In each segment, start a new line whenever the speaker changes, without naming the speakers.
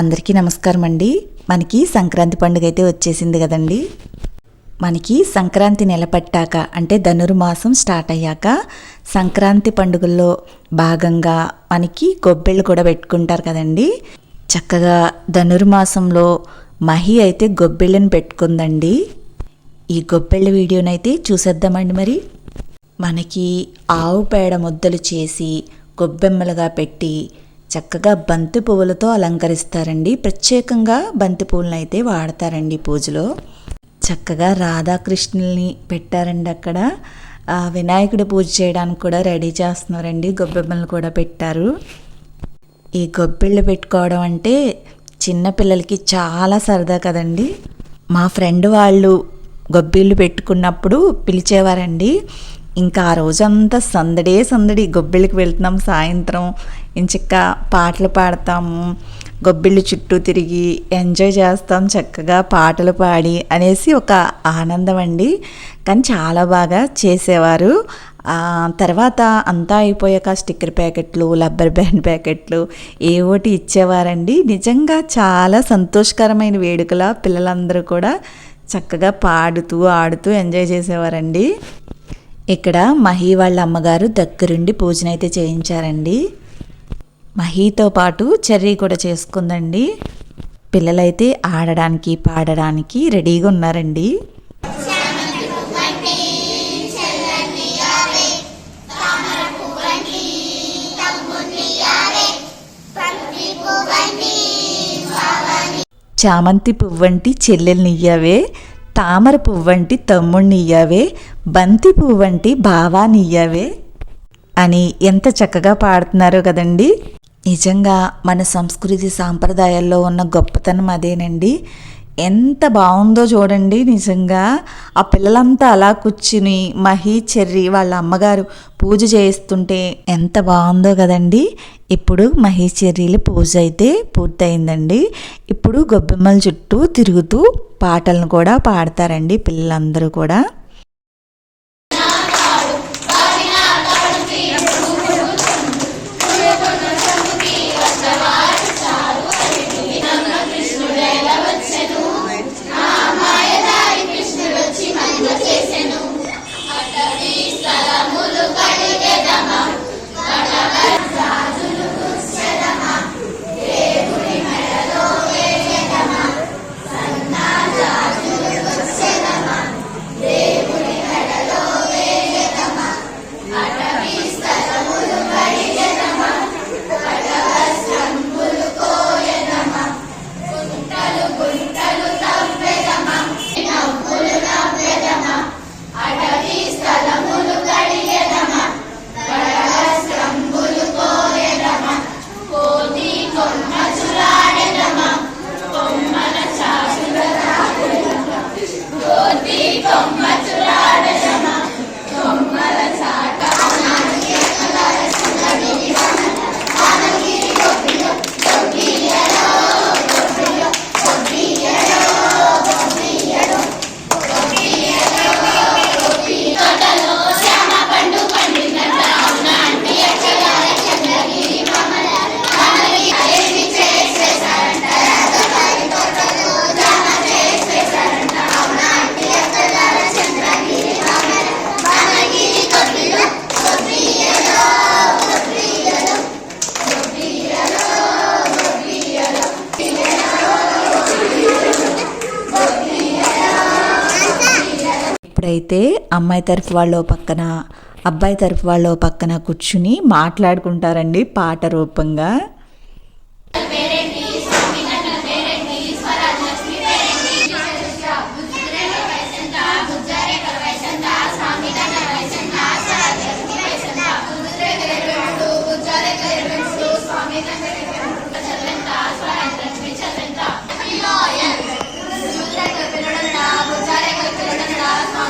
అందరికీ నమస్కారం అండి. మనకి సంక్రాంతి పండుగ అయితే వచ్చేసింది కదండి. మనకి సంక్రాంతి నెల పట్టాక అంటే ధనుర్మాసం స్టార్ట్ అయ్యాక సంక్రాంతి పండుగల్లో భాగంగా మనకి గొబ్బెళ్ళు కూడా పెట్టుకుంటారు కదండి. చక్కగా ధనుర్మాసంలో మహి అయితే గొబ్బెళ్ళని పెట్టుకుందండి. ఈ గొబ్బెళ్ళ వీడియోనైతే చూసేద్దామండి మరి. మనకి ఆవు పేడ ముద్దలు చేసి గొబ్బెమ్మలుగా పెట్టి చక్కగా బంతి పువ్వులతో అలంకరిస్తారండి. ప్రత్యేకంగా బంతి పువ్వులను అయితే వాడతారండి పూజలో. చక్కగా రాధాకృష్ణుల్ని పెట్టారండి అక్కడ. వినాయకుడు వినాయకుడి పూజ చేయడానికి కూడా రెడీ చేస్తున్నారండి. గొబ్బెమ్మలు కూడా పెట్టారు. ఈ గొబ్బిళ్ళు పెట్టుకోవడం అంటే చిన్నపిల్లలకి చాలా సరదా కదండి. మా ఫ్రెండ్ వాళ్ళు గొబ్బిళ్ళు పెట్టుకున్నప్పుడు పిలిచేవారండి. ఇంకా ఆ రోజంతా సందడే సందడి గొబ్బిళ్ళకి వెళ్తున్నాం సాయంత్రం ఇంచక్క పాటలు పాడతాము గొబ్బిళ్ళు చుట్టూ తిరిగి ఎంజాయ్ చేస్తాం చక్కగా పాటలు పాడి అనేసి ఒక ఆనందం అండి. కానీ చాలా బాగా చేసేవారు. తర్వాత అంతా అయిపోయాక స్టిక్కర్ ప్యాకెట్లు రబ్బర్ బ్యాండ్ ప్యాకెట్లు ఏ ఒకటి ఇచ్చేవారండి. నిజంగా చాలా సంతోషకరమైన వేడుకల పిల్లలందరూ కూడా చక్కగా పాడుతూ ఆడుతూ ఎంజాయ్ చేసేవారండి. ఇక్కడ మహి వాళ్ళ అమ్మగారు దగ్గరుండి పూజనైతే చేయించారండి. మహీతో పాటు చెర్రీ కూడా చేసుకుందండి. పిల్లలైతే ఆడడానికి పాడడానికి రెడీగా ఉన్నారండి. చామంతి పువ్వంటి చెల్లెల్నియ్యావే తామర పువ్వంటి తమ్ముణ్ణియ్యావే బంతి పువ్వంటి బావానియ్యవే అని ఎంత చక్కగా పాడుతున్నారో కదండి. నిజంగా మన సంస్కృతి సాంప్రదాయాల్లో ఉన్న గొప్పతనం అదేనండి. ఎంత బాగుందో చూడండి నిజంగా. ఆ పిల్లలంతా అలా కూర్చుని మహి చెర్రి వాళ్ళ అమ్మగారు పూజ చేస్తుంటే ఎంత బాగుందో కదండి. ఇప్పుడు మహి పూజ అయితే పూర్తయిందండి. ఇప్పుడు గొబ్బెమ్మల చుట్టూ తిరుగుతూ పాటలను కూడా పాడతారండి పిల్లలందరూ కూడా. ఇప్పుడైతే అమ్మాయి తరఫు వాళ్ళు పక్కన అబ్బాయి తరఫు వాళ్ళు పక్కన కూర్చుని మాట్లాడుకుంటారండి పాట రూపంగా.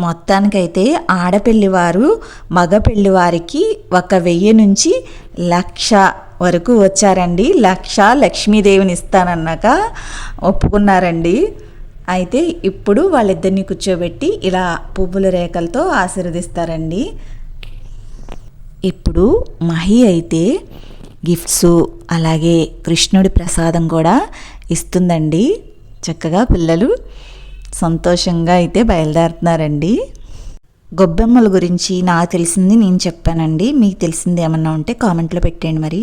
మొత్తానికైతే ఆడపెళ్ళివారు మగ పెళ్ళివారికి ఒక వెయ్యి నుంచి లక్ష వరకు వచ్చారండి. లక్ష లక్ష్మీదేవిని ఇస్తానన్నాక ఒప్పుకున్నారండి. అయితే ఇప్పుడు వాళ్ళిద్దరిని కూర్చోబెట్టి ఇలా పువ్వుల రేఖలతో ఆశీర్వదిస్తారండి. ఇప్పుడు మహి అయితే గిఫ్ట్స్ అలాగే కృష్ణుడి ప్రసాదం కూడా ఇస్తుందండి. చక్కగా పిల్లలు సంతోషంగా అయితే బయలుదేరుతున్నారండి. గొబ్బెమ్మల గురించి నాకు తెలిసింది నేను చెప్పానండి. మీకు తెలిసింది ఏమన్నా ఉంటే కామెంట్లో పెట్టండి మరి.